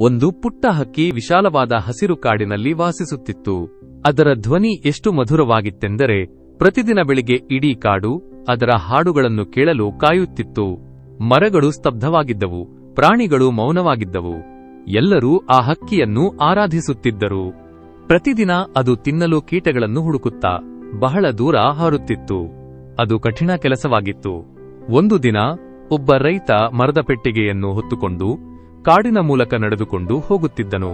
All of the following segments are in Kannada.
ಒಂದು ಪುಟ್ಟ ಹಕ್ಕಿ ವಿಶಾಲವಾದ ಹಸಿರು ಕಾಡಿನಲ್ಲಿ ವಾಸಿಸುತ್ತಿತ್ತು. ಅದರ ಧ್ವನಿ ಎಷ್ಟು ಮಧುರವಾಗಿತ್ತೆಂದರೆ, ಪ್ರತಿದಿನ ಬೆಳಿಗ್ಗೆ ಇಡೀ ಕಾಡು ಅದರ ಹಾಡುಗಳನ್ನು ಕೇಳಲು ಕಾಯುತ್ತಿತ್ತು. ಮರಗಳು ಸ್ತಬ್ಧವಾಗಿದ್ದವು, ಪ್ರಾಣಿಗಳು ಮೌನವಾಗಿದ್ದವು. ಎಲ್ಲರೂ ಆ ಹಕ್ಕಿಯನ್ನು ಆರಾಧಿಸುತ್ತಿದ್ದರು. ಪ್ರತಿದಿನ ಅದು ತಿನ್ನಲು ಕೀಟಗಳನ್ನು ಹುಡುಕುತ್ತಾ ಬಹಳ ದೂರ ಹಾರುತ್ತಿತ್ತು. ಅದು ಕಠಿಣ ಕೆಲಸವಾಗಿತ್ತು. ಒಂದು ದಿನ ಒಬ್ಬ ರೈತ ಮರದ ಪೆಟ್ಟಿಗೆಯನ್ನು ಹೊತ್ತುಕೊಂಡು ಕಾಡಿನ ಮೂಲಕ ನಡೆದುಕೊಂಡು ಹೋಗುತ್ತಿದ್ದನು.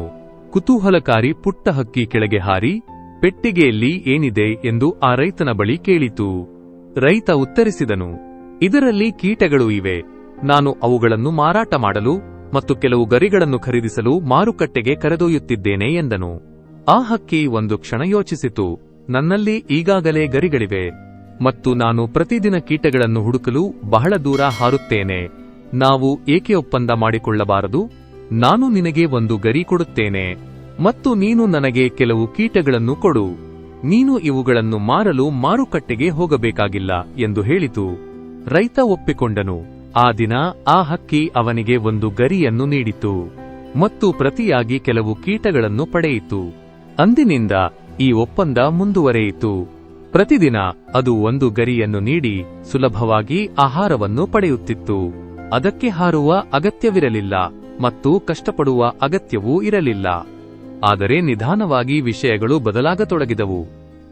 ಕುತೂಹಲಕಾರಿ ಪುಟ್ಟ ಹಕ್ಕಿ ಕೆಳಗೆ ಹಾರಿ, ಪೆಟ್ಟಿಗೆಯಲ್ಲಿ ಏನಿದೆ ಎಂದು ಆ ರೈತನ ಬಳಿ ಕೇಳಿತು. ರೈತ ಉತ್ತರಿಸಿದನು, ಇದರಲ್ಲಿ ಕೀಟಗಳು ಇವೆ. ನಾನು ಅವುಗಳನ್ನು ಮಾರಾಟ ಮಾಡಲು ಮತ್ತು ಕೆಲವು ಗರಿಗಳನ್ನು ಖರೀದಿಸಲು ಮಾರುಕಟ್ಟೆಗೆ ಕರೆದೊಯ್ಯುತ್ತಿದ್ದೇನೆ ಎಂದನು. ಆ ಹಕ್ಕಿ ಒಂದು ಕ್ಷಣ ಯೋಚಿಸಿತು, ನನ್ನಲ್ಲಿ ಈಗಾಗಲೇ ಗರಿಗಳಿವೆ ಮತ್ತು ನಾನು ಪ್ರತಿದಿನ ಕೀಟಗಳನ್ನು ಹುಡುಕಲು ಬಹಳ ದೂರ ಹಾರುತ್ತೇನೆ. ನಾವು ಏಕೆ ಒಪ್ಪಂದ ಮಾಡಿಕೊಳ್ಳಬಾರದು? ನಾನು ನಿನಗೆ ಒಂದು ಗರಿ ಕೊಡುತ್ತೇನೆ, ಮತ್ತು ನೀನು ನನಗೆ ಕೆಲವು ಕೀಟಗಳನ್ನು ಕೊಡು. ನೀನು ಇವುಗಳನ್ನು ಮಾರಲು ಮಾರುಕಟ್ಟೆಗೆ ಹೋಗಬೇಕಾಗಿಲ್ಲ ಎಂದು ಹೇಳಿತು. ರೈತ ಒಪ್ಪಿಕೊಂಡನು. ಆ ದಿನ ಆ ಹಕ್ಕಿ ಅವನಿಗೆ ಒಂದು ಗರಿಯನ್ನು ನೀಡಿತು, ಮತ್ತು ಪ್ರತಿಯಾಗಿ ಕೆಲವು ಕೀಟಗಳನ್ನು ಪಡೆಯಿತು. ಅಂದಿನಿಂದ ಈ ಒಪ್ಪಂದ ಮುಂದುವರೆಯಿತು. ಪ್ರತಿದಿನ ಅದು ಒಂದು ಗರಿಯನ್ನು ನೀಡಿ ಸುಲಭವಾಗಿ ಆಹಾರವನ್ನು ಪಡೆಯುತ್ತಿತ್ತು. ಅದಕ್ಕೆ ಹಾರುವ ಅಗತ್ಯವಿರಲಿಲ್ಲ ಮತ್ತು ಕಷ್ಟಪಡುವ ಅಗತ್ಯವೂ ಇರಲಿಲ್ಲ. ಆದರೆ ನಿಧಾನವಾಗಿ ವಿಷಯಗಳು ಬದಲಾಗತೊಡಗಿದವು.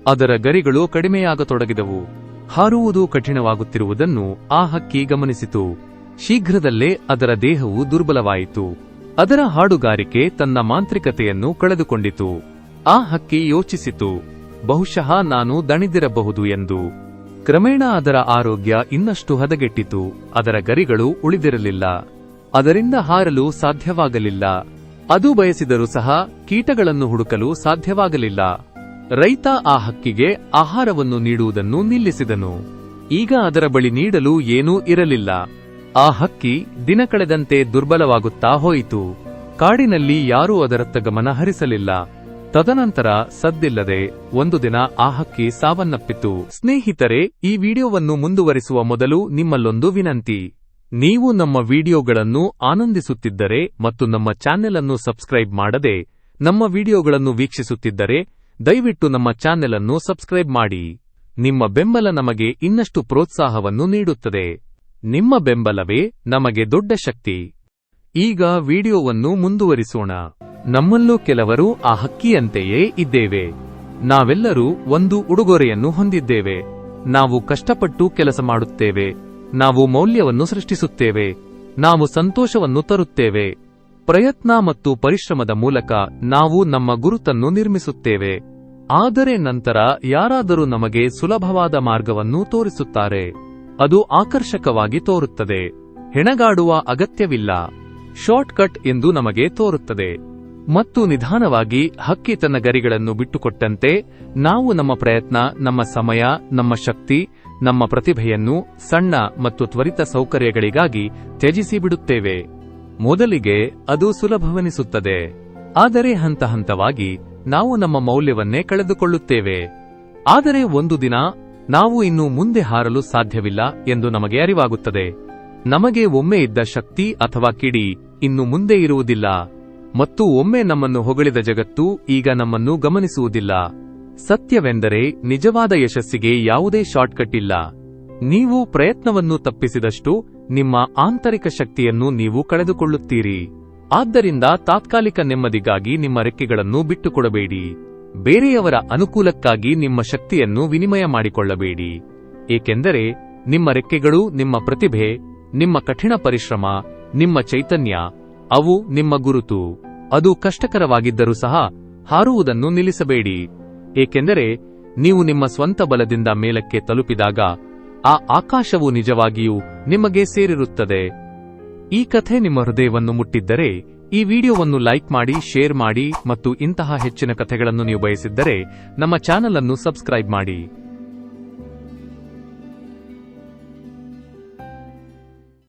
ಅದರ ಗರಿಗಳು ಕಡಿಮೆಯಾಗತೊಡಗಿದವು. ಹಾರುವುದು ಕಠಿಣವಾಗುತ್ತಿರುವುದನ್ನು ಆ ಹಕ್ಕಿ ಗಮನಿಸಿತು. ಶೀಘ್ರದಲ್ಲೇ ಅದರ ದೇಹವು ದುರ್ಬಲವಾಯಿತು. ಅದರ ಹಾಡುಗಾರಿಕೆ ತನ್ನ ಮಾಂತ್ರಿಕತೆಯನ್ನು ಕಳೆದುಕೊಂಡಿತು. ಆ ಹಕ್ಕಿ ಯೋಚಿಸಿತು. ಬಹುಶಃ ನಾನು ದಣಿದಿರಬಹುದು ಎಂದು. ಕ್ರಮೇಣ ಅದರ ಆರೋಗ್ಯ ಇನ್ನಷ್ಟು ಹದಗೆಟ್ಟಿತು. ಅದರ ಗರಿಗಳು ಉಳಿದಿರಲಿಲ್ಲ. ಅದರಿಂದ ಹಾರಲು ಸಾಧ್ಯವಾಗಲಿಲ್ಲ. ಅದು ಬಯಸಿದರೂ ಸಹ ಕೀಟಗಳನ್ನು ಹುಡುಕಲು ಸಾಧ್ಯವಾಗಲಿಲ್ಲ. ರೈತ ಆ ಹಕ್ಕಿಗೆ ಆಹಾರವನ್ನು ನೀಡುವುದನ್ನು ನಿಲ್ಲಿಸಿದನು. ಈಗ ಅದರ ಬಳಿ ನೀಡಲು ಏನೂ ಇರಲಿಲ್ಲ. ಆ ಹಕ್ಕಿ ದಿನ ಕಳೆದಂತೆ ದುರ್ಬಲವಾಗುತ್ತಾ ಹೋಯಿತು. ಕಾಡಿನಲ್ಲಿ ಯಾರೂ ಅದರತ್ತ ಗಮನ ಹರಿಸಲಿಲ್ಲ ತದನಂತರ ಸದ್ದಿಲ್ಲದೆ ಒಂದು ದಿನ ಆ ಹಕ್ಕಿ ಸಾವನ್ನಪ್ಪಿತು. ಸ್ನೇಹಿತರೆ, ಈ ವಿಡಿಯೋವನ್ನು ಮುಂದುವರಿಸುವ ಮೊದಲು ನಿಮ್ಮಲ್ಲೊಂದು ವಿನಂತಿ. ನೀವು ನಮ್ಮ ವಿಡಿಯೋಗಳನ್ನು ಆನಂದಿಸುತ್ತಿದ್ದರೆ ಮತ್ತು ನಮ್ಮ ಚಾನೆಲ್ ಅನ್ನು ಸಬ್ಸ್ಕ್ರೈಬ್ ಮಾಡದೆ ನಮ್ಮ ವಿಡಿಯೋಗಳನ್ನು ವೀಕ್ಷಿಸುತ್ತಿದ್ದರೆ, ದಯವಿಟ್ಟು ನಮ್ಮ ಚಾನೆಲ್ ಅನ್ನು ಸಬ್ಸ್ಕ್ರೈಬ್ ಮಾಡಿ. ನಿಮ್ಮ ಬೆಂಬಲ ನಮಗೆ ಇನ್ನಷ್ಟು ಪ್ರೋತ್ಸಾಹವನ್ನು ನೀಡುತ್ತದೆ. ನಿಮ್ಮ ಬೆಂಬಲವೇ ನಮಗೆ ದೊಡ್ಡ ಶಕ್ತಿ. ಈಗ ವಿಡಿಯೋವನ್ನು ಮುಂದುವರಿಸೋಣ. ನಮ್ಮಲ್ಲೂ ಕೆಲವರು ಆ ಹಕ್ಕಿಯಂತೆಯೇ ಇದ್ದೇವೆ. ನಾವೆಲ್ಲರೂ ಒಂದು ಉಡುಗೊರೆಯನ್ನು ಹೊಂದಿದ್ದೇವೆ. ನಾವು ಕಷ್ಟಪಟ್ಟು ಕೆಲಸ ಮಾಡುತ್ತೇವೆ. ನಾವು ಮೌಲ್ಯವನ್ನು ಸೃಷ್ಟಿಸುತ್ತೇವೆ. ನಾವು ಸಂತೋಷವನ್ನು ತರುತ್ತೇವೆ. ಪ್ರಯತ್ನ ಮತ್ತು ಪರಿಶ್ರಮದ ಮೂಲಕ ನಾವು ನಮ್ಮ ಗುರುತನ್ನು ನಿರ್ಮಿಸುತ್ತೇವೆ. ಆದರೆ ನಂತರ ಯಾರಾದರೂ ನಮಗೆ ಸುಲಭವಾದ ಮಾರ್ಗವನ್ನು ತೋರಿಸುತ್ತಾರೆ. ಅದು ಆಕರ್ಷಕವಾಗಿ ತೋರುತ್ತದೆ. ಹೆಣಗಾಡುವ ಅಗತ್ಯವಿಲ್ಲ. ಶಾರ್ಟ್ಕಟ್ ಎಂದು ನಮಗೆ ತೋರುತ್ತದೆ. ಮತ್ತು ನಿಧಾನವಾಗಿ ಹಕ್ಕಿ ತನ್ನ ಗರಿಗಳನ್ನು ಬಿಟ್ಟುಕೊಟ್ಟಂತೆ ನಾವು ನಮ್ಮ ಪ್ರಯತ್ನ, ನಮ್ಮ ಸಮಯ, ನಮ್ಮ ಶಕ್ತಿ, ನಮ್ಮ ಪ್ರತಿಭೆಯನ್ನು ಸಣ್ಣ ಮತ್ತು ತ್ವರಿತ ಸೌಕರ್ಯಗಳಿಗಾಗಿ ತ್ಯಜಿಸಿ ಬಿಡುತ್ತೇವೆ ಮೊದಲಿಗೆ ಅದು ಸುಲಭವೆನಿಸುತ್ತದೆ. ಆದರೆ ಹಂತ ಹಂತವಾಗಿ ನಾವು ನಮ್ಮ ಮೌಲ್ಯವನ್ನೇ ಕಳೆದುಕೊಳ್ಳುತ್ತೇವೆ. ಆದರೆ ಒಂದು ದಿನ ನಾವು ಇನ್ನು ಮುಂದೆ ಹಾರಲು ಸಾಧ್ಯವಿಲ್ಲ ಎಂದು ನಮಗೆ ಅರಿವಾಗುತ್ತದೆ. ನಮಗೆ ಒಮ್ಮೆ ಇದ್ದ ಶಕ್ತಿ ಅಥವಾ ಕಿಡಿ ಇನ್ನು ಮುಂದೆ ಇರುವುದಿಲ್ಲ. ಮತ್ತು ಒಮ್ಮೆ ನಮ್ಮನ್ನು ಹೊಗಳಿದ ಜಗತ್ತು ಈಗ ನಮ್ಮನ್ನು ಗಮನಿಸುವುದಿಲ್ಲ. ಸತ್ಯವೆಂದರೆ ನಿಜವಾದ ಯಶಸ್ಸಿಗೆ ಯಾವುದೇ ಶಾರ್ಟ್ಕಟ್ ಇಲ್ಲ. ನೀವು ಪ್ರಯತ್ನವನ್ನು ತಪ್ಪಿಸಿದಷ್ಟು ನಿಮ್ಮ ಆಂತರಿಕ ಶಕ್ತಿಯನ್ನು ನೀವು ಕಳೆದುಕೊಳ್ಳುತ್ತೀರಿ. ಆದ್ದರಿಂದ ತಾತ್ಕಾಲಿಕ ನೆಮ್ಮದಿಗಾಗಿ ನಿಮ್ಮ ರೆಕ್ಕೆಗಳನ್ನು ಬಿಟ್ಟುಕೊಡಬೇಡಿ. ಬೇರೆಯವರ ಅನುಕೂಲಕ್ಕಾಗಿ ನಿಮ್ಮ ಶಕ್ತಿಯನ್ನು ವಿನಿಮಯ ಮಾಡಿಕೊಳ್ಳಬೇಡಿ. ಏಕೆಂದರೆ ನಿಮ್ಮ ರೆಕ್ಕೆಗಳು ನಿಮ್ಮ ಪ್ರತಿಭೆ, ನಿಮ್ಮ ಕಠಿಣ ಪರಿಶ್ರಮ, ನಿಮ್ಮ ಚೈತನ್ಯ, ಅವು ನಿಮ್ಮ ಗುರುತು. ಅದು ಕಷ್ಟಕರವಾಗಿದ್ದರೂ ಸಹ ಹಾರುವುದನ್ನು ನಿಲ್ಲಿಸಬೇಡಿ. ಏಕೆಂದರೆ ನೀವು ನಿಮ್ಮ ಸ್ವಂತ ಬಲದಿಂದ ಮೇಲಕ್ಕೆ ತಲುಪಿದಾಗ ಆ ಆಕಾಶವು ನಿಜವಾಗಿಯೂ ನಿಮಗೆ ಸೇರಿರುತ್ತದೆ. ಈ ಕಥೆ ನಿಮ್ಮ ಹೃದಯವನ್ನು ಮುಟ್ಟಿದ್ದರೆ, ಈ ವಿಡಿಯೋವನ್ನು ಲೈಕ್ ಮಾಡಿ, ಶೇರ್ ಮಾಡಿ ಮತ್ತು ಇಂತಹ ಹೆಚ್ಚಿನ ಕಥೆಗಳನ್ನು ನೀವು ಬಯಸಿದ್ದರೆ ನಮ್ಮ ಚಾನಲ್ ಅನ್ನು ಸಬ್ಸ್ಕ್ರೈಬ್ ಮಾಡಿ.